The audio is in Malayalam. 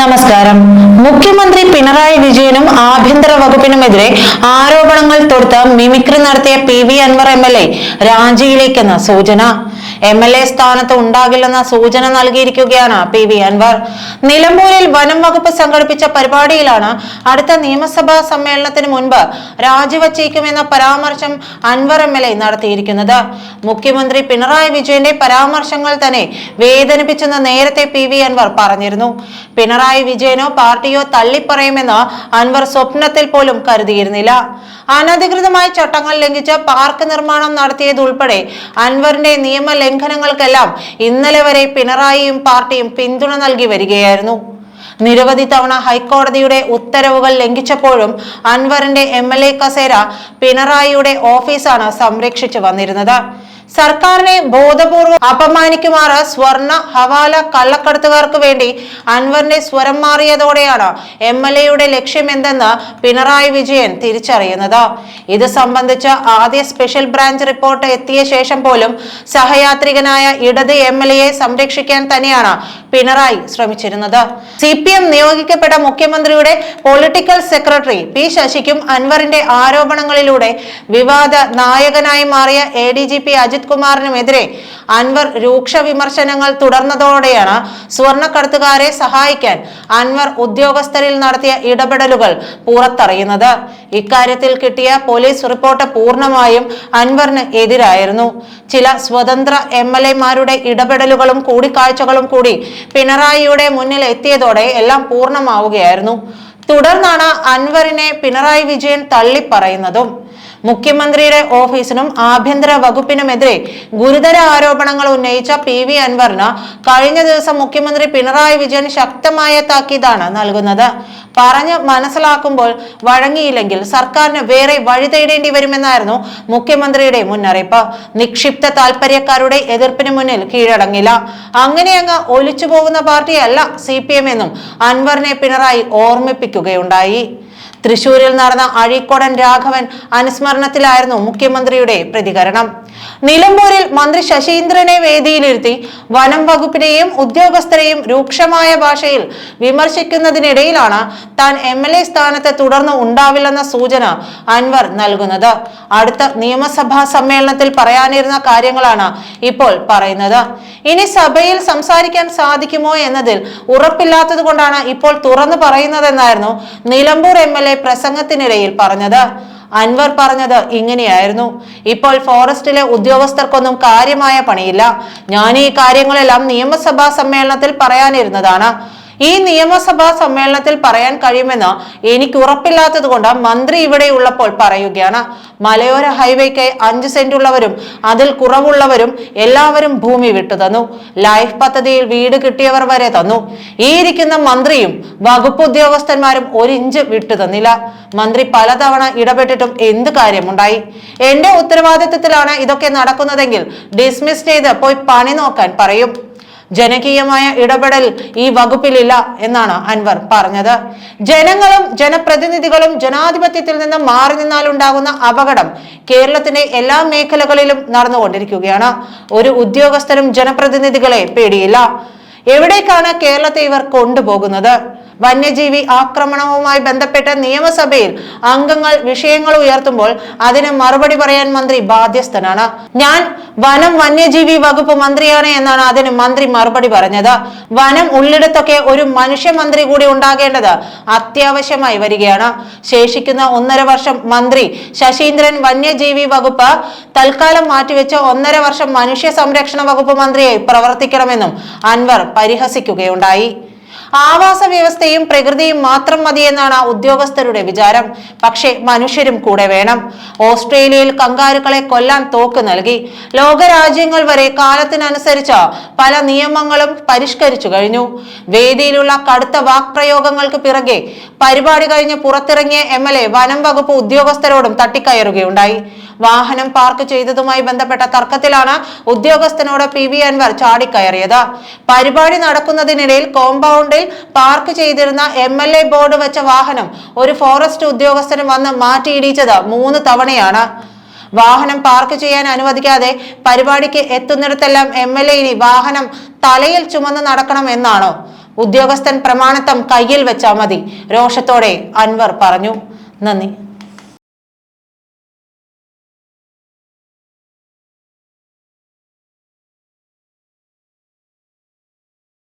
നമസ്കാരം. മുഖ്യമന്ത്രി പിണറായി വിജയനും ആഭ്യന്തര വകുപ്പിനുമെതിരെ ആരോപണങ്ങൾ തൊടുത്ത് മിമിക്രി നടത്തിയ P V Anvar M L A രാജിയിലേക്കെന്ന സൂചന. എം എൽ എ സ്ഥാനത്ത് ഉണ്ടാകില്ലെന്ന സൂചന നൽകിയിരിക്കുകയാണ് പി വി അൻവർ. നിലമ്പൂരിൽ വനം വകുപ്പ് സംഘടിപ്പിച്ച പരിപാടിയിലാണ് അടുത്ത നിയമസഭാ സമ്മേളനത്തിന് മുൻപ് രാജിവച്ചേക്കുമെന്ന പരാമർശം അൻവർ എം എൽ എ നടത്തിയിരിക്കുന്നത്. മുഖ്യമന്ത്രി പിണറായി വിജയന്റെ പരാമർശങ്ങൾ തന്നെ വേദനിപ്പിച്ചെന്ന് നേരത്തെ പി വി അൻവർ പറഞ്ഞിരുന്നു. പിണറായി വിജയനോ പാർട്ടിയോ തള്ളിപ്പറയുമെന്ന് അൻവർ സ്വപ്നത്തിൽ പോലും കരുതിയിരുന്നില്ല. അനധികൃതമായ ചട്ടങ്ങൾ ലംഘിച്ച് പാർക്ക് നിർമ്മാണം നടത്തിയതുൾപ്പെടെ അൻവറിന്റെ നിയമ ലംഘനങ്ങൾക്കെല്ലാം ഇന്നലെ വരെ പിണറായിയും പാർട്ടിയും പിന്തുണ നൽകി വരികയായിരുന്നു. നിരവധി തവണ ഹൈക്കോടതിയുടെ ഉത്തരവുകൾ ലംഘിച്ചപ്പോഴും അൻവറിന്റെ എം എൽ എ കസേര പിണറായിയുടെ ഓഫീസാണ് സംരക്ഷിച്ചു വന്നിരുന്നത്. സർക്കാരിനെ ബോധപൂർവം അപമാനിക്കുമാറ് സ്വർണ ഹവാല കള്ളക്കടത്തുകാർക്ക് വേണ്ടി അൻവറിന്റെ സ്വരം മാറിയതോടെയാണ് എം എൽ എയുടെ ലക്ഷ്യമെന്തെന്ന് പിണറായി വിജയൻ തിരിച്ചറിയുന്നത്. ഇത് സംബന്ധിച്ച് ആദ്യ സ്പെഷ്യൽ ബ്രാഞ്ച് റിപ്പോർട്ട് എത്തിയ ശേഷം പോലും സഹയാത്രികനായ ഇടത് എം എൽ എയെ സംരക്ഷിക്കാൻ തന്നെയാണ് പിണറായി ശ്രമിച്ചിരുന്നത്. സി പി എം നിയോഗിക്കപ്പെട്ട മുഖ്യമന്ത്രിയുടെ പൊളിറ്റിക്കൽ സെക്രട്ടറി പി ശശിക്കും അൻവറിന്റെ ആരോപണങ്ങളിലൂടെ വിവാദ നായകനായി മാറിയ A D G P Ajith കുമാറിനുമെതിരെ Anwar രൂക്ഷ വിമർശനങ്ങൾ തുടർന്നതോടെയാണ് സ്വർണക്കടത്തുകാരെ സഹായിക്കാൻ അൻവർ ഉദ്യോഗസ്ഥരിൽ നടത്തിയ ഇടപെടലുകൾ പുറത്തറിയുന്നത്. ഇക്കാര്യത്തിൽ കിട്ടിയ പോലീസ് റിപ്പോർട്ട് പൂർണമായും അൻവറിന് എതിരായിരുന്നു. ചില സ്വതന്ത്ര എം എൽ എമാരുടെ ഇടപെടലുകളും കൂടിക്കാഴ്ചകളും കൂടി പിണറായിയുടെ മുന്നിൽ എത്തിയതോടെ എല്ലാം പൂർണമാവുകയായിരുന്നു. തുടർന്നാണ് അൻവറിനെ പിണറായി വിജയൻ തള്ളിപ്പറയുന്നതും. മുഖ്യമന്ത്രിയുടെ ഓഫീസിനും ആഭ്യന്തര വകുപ്പിനുമെതിരെ ഗുരുതര ആരോപണങ്ങൾ ഉന്നയിച്ച പി വി അൻവറിന് കഴിഞ്ഞ ദിവസം മുഖ്യമന്ത്രി പിണറായി വിജയൻ ശക്തമായ താക്കീതാണ് നൽകുന്നത്. പറഞ്ഞ് മനസ്സിലാക്കുമ്പോൾ വഴങ്ങിയില്ലെങ്കിൽ സർക്കാരിന് വേറെ വഴി തേടേണ്ടി വരുമെന്നായിരുന്നു മുഖ്യമന്ത്രിയുടെ മുന്നറിയിപ്പ്. നിക്ഷിപ്ത താൽപര്യക്കാരുടെ എതിർപ്പിന് മുന്നിൽ കീഴടങ്ങില്ല. അങ്ങനെ അങ്ങ് ഒലിച്ചു പോകുന്ന പാർട്ടിയല്ല സി പി എം എന്നും അൻവറിനെ പിണറായി ഓർമ്മിപ്പിക്കുകയുണ്ടായി. തൃശൂരിൽ നടന്ന അഴീക്കോടൻ രാഘവൻ അനുസ്മരണത്തിലായിരുന്നു മുഖ്യമന്ത്രിയുടെ പ്രതികരണം. നിലമ്പൂരിൽ മന്ത്രി ശശീന്ദ്രനെ വേദിയിലിരുത്തി വനം വകുപ്പിനെയും ഉദ്യോഗസ്ഥരെയും രൂക്ഷമായ ഭാഷയിൽ വിമർശിക്കുന്നതിനിടയിലാണ് താൻ എം എൽ എ സ്ഥാനത്ത് തുടർന്ന് ഉണ്ടാവില്ലെന്ന സൂചന അൻവർ നൽകുന്നത്. അടുത്ത നിയമസഭാ സമ്മേളനത്തിൽ പറയാനിരുന്ന കാര്യങ്ങളാണ് ഇപ്പോൾ പറയുന്നത്. ഇനി സഭയിൽ സംസാരിക്കാൻ സാധിക്കുമോ എന്നതിൽ ഉറപ്പില്ലാത്തത് കൊണ്ടാണ് ഇപ്പോൾ തുറന്നു പറയുന്നതെന്നായിരുന്നു നിലമ്പൂർ എം എൽ എ പ്രസംഗത്തിനിടയിൽ പറഞ്ഞത്. അൻവർ പറഞ്ഞത് ഇങ്ങനെയായിരുന്നു. ഇപ്പോൾ ഫോറസ്റ്റിലെ ഉദ്യോഗസ്ഥർക്കൊന്നും കാര്യമായ പണിയില്ല. ഞാൻ ഈ കാര്യങ്ങളെല്ലാം നിയമസഭാ സമ്മേളനത്തിൽ പറയാനിരുന്നതാണ്. ഈ നിയമസഭാ സമ്മേളനത്തിൽ പറയാൻ കഴിയുമെന്ന് എനിക്ക് ഉറപ്പില്ലാത്തത് കൊണ്ട് മന്ത്രി ഇവിടെ ഉള്ളപ്പോൾ പറയുകയാണ്. മലയോര ഹൈവേക്ക് അഞ്ച് സെന്റ് ഉള്ളവരും അതിൽ കുറവുള്ളവരും എല്ലാവരും ഭൂമി വിട്ടു തന്നു. ലൈഫ് പദ്ധതിയിൽ വീട് കിട്ടിയവർ വരെ തന്നു. ഈ ഇരിക്കുന്ന മന്ത്രിയും വകുപ്പ് ഉദ്യോഗസ്ഥന്മാരും ഒരു ഇഞ്ച് വിട്ടു തന്നില്ല. മന്ത്രി പലതവണ ഇടപെട്ടിട്ടും എന്ത് കാര്യമുണ്ടായി? എന്റെ ഉത്തരവാദിത്വത്തിലാണ് ഇതൊക്കെ നടക്കുന്നതെങ്കിൽ ഡിസ്മിസ് ചെയ്ത് പോയി പണി നോക്കാൻ പറയും. ജനകീയമായ ഇടപെടൽ ഈ വകുപ്പിലില്ല എന്നാണ് അൻവർ പറഞ്ഞത്. ജനങ്ങളും ജനപ്രതിനിധികളും ജനാധിപത്യത്തിൽ നിന്ന് മാറി നിന്നാൽ ഉണ്ടാകുന്ന അപകടം കേരളത്തിന്റെ എല്ലാ മേഖലകളിലും നടന്നുകൊണ്ടിരിക്കുകയാണ്. ഒരു ഉദ്യോഗസ്ഥരും ജനപ്രതിനിധികളെ പേടിയില്ല. എവിടേക്കാണ് കേരളത്തെ ഇവർ കൊണ്ടുപോകുന്നത്? വന്യജീവി ആക്രമണവുമായി ബന്ധപ്പെട്ട് നിയമസഭയിൽ അംഗങ്ങൾ വിഷയങ്ങൾ ഉയർത്തുമ്പോൾ അതിന് മറുപടി പറയാൻ മന്ത്രി ബാധ്യസ്ഥനാണ്. ഞാൻ വനം വന്യജീവി വകുപ്പ് മന്ത്രിയാണ് എന്നാണ് അതിന് മന്ത്രി മറുപടി പറഞ്ഞത്. വനം ഉള്ളിടത്തൊക്കെ ഒരു മനുഷ്യ മന്ത്രി കൂടി ഉണ്ടാകേണ്ടത് അത്യാവശ്യമായി വരികയാണ്. ശേഷിക്കുന്ന ഒന്നര വർഷം മന്ത്രി ശശീന്ദ്രൻ വന്യജീവി വകുപ്പ് തൽക്കാലം മാറ്റിവെച്ച് ഒന്നര വർഷം മനുഷ്യ സംരക്ഷണ വകുപ്പ് മന്ത്രിയായി പ്രവർത്തിക്കണമെന്നും അൻവർ പരിഹസിക്കുകയുണ്ടായി. ആവാസ വ്യവസ്ഥയും പ്രകൃതിയും മാത്രം മതിയെന്നാണ് ഉദ്യോഗസ്ഥരുടെ വിചാരം. പക്ഷേ മനുഷ്യരും കൂടെ വേണം. ഓസ്ട്രേലിയയിൽ കങ്കാരുക്കളെ കൊല്ലാൻ തോക്ക് നൽകി. ലോകരാജ്യങ്ങൾ വരെ കാലത്തിനനുസരിച്ച് പല നിയമങ്ങളും പരിഷ്കരിച്ചു കഴിഞ്ഞു. വേദിയിലുള്ള കടുത്ത വാക്പ്രയോഗങ്ങൾക്ക് പിറകെ പരിപാടി കഴിഞ്ഞ് പുറത്തിറങ്ങിയ എം എൽ എ വനം വകുപ്പ് ഉദ്യോഗസ്ഥരോടും തട്ടിക്കയറുകയുണ്ടായി. വാഹനം പാർക്ക് ചെയ്തതുമായി ബന്ധപ്പെട്ട തർക്കത്തിലാണ് ഉദ്യോഗസ്ഥനോട് പി വി അൻവർ ചാടിക്കയറിയത്. പരിപാടി നടക്കുന്നതിനിടയിൽ കോമ്പൗണ്ടിൽ പാർക്ക് ചെയ്തിരുന്ന എം എൽ എ ബോർഡ് വെച്ച വാഹനം ഒരു ഫോറസ്റ്റ് ഉദ്യോഗസ്ഥന് വന്ന് മാറ്റിയിടിച്ചത് മൂന്ന് തവണയാണ്. വാഹനം പാർക്ക് ചെയ്യാൻ അനുവദിക്കാതെ പരിപാടിക്ക് എത്തുന്നിടത്തെല്ലാം എം എൽ എ ഇനി വാഹനം തലയിൽ ചുമന്ന് നടക്കണം എന്നാണോ? ഉദ്യോഗസ്ഥൻ പ്രമാണത്വം കയ്യിൽ വെച്ചാൽ മതി. രോഷത്തോടെ അൻവർ പറഞ്ഞു. നന്ദി.